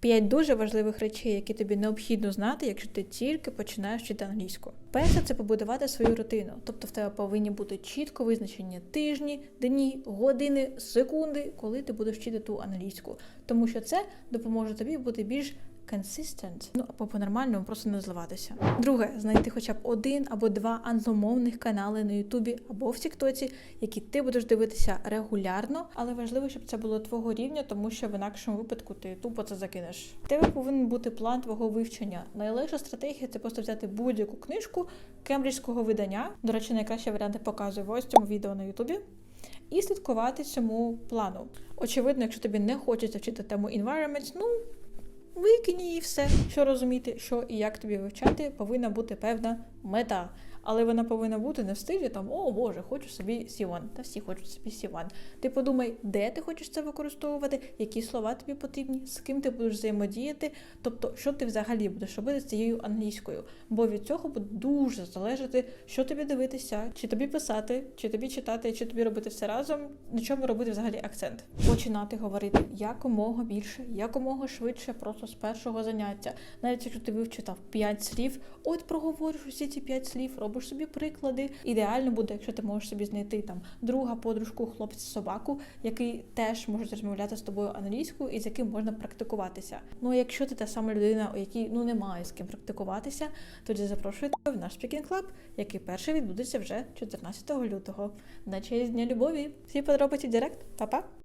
П'ять дуже важливих речей, які тобі необхідно знати, якщо ти тільки починаєш вчити англійську. Перше це побудувати свою рутину. Тобто в тебе повинні бути чітко визначені тижні, дні, години, секунди, коли ти будеш вчити ту англійську. Тому що це допоможе тобі бути більш consistent, ну або по-нормальному просто не зливатися. Друге, знайти хоча б один або два англомовних канали на Ютубі або в Тіктоці, які ти будеш дивитися регулярно, але важливо, щоб це було твого рівня, тому що в інакшому випадку ти тупо це закинеш. Тебе повинен бути план твого вивчення. Найлегша стратегія це просто взяти будь-яку книжку кембриджського видання. До речі, найкращі варіанти показую в ось цьому відео на Ютубі. І слідкувати цьому плану. Очевидно, якщо тобі не хочеться вчити тему environment, ну викинь її все. Що розуміти, що і як тобі вивчати, повинна бути певна мета. Але вона повинна бути не в стилі там о Боже, хочу собі C1. Та всі хочуть собі C1. Ти подумай, де ти хочеш це використовувати, які слова тобі потрібні, з ким ти будеш взаємодіяти, тобто, що ти взагалі будеш робити з цією англійською. Бо від цього буде дуже залежати, що тобі дивитися, чи тобі писати, чи тобі читати, чи тобі робити все разом, на чому робити взагалі акцент. Починати говорити якомога більше, якомога швидше, просто з першого заняття. Навіть якщо ти вивчив там 5 слів, от проговориш усі ці 5 слів, робиш собі приклади. Ідеально буде, якщо ти можеш собі знайти там друга, подружку, хлопця, собаку, який теж може розмовляти з тобою англійською і з яким можна практикуватися. Ну а якщо ти та сама людина, у якій ну немає з ким практикуватися, тоді запрошую тебе в наш Speaking Club, який перший відбудеться вже 14 лютого на честь Дня любові. Всі подробиці Директ. Па-па!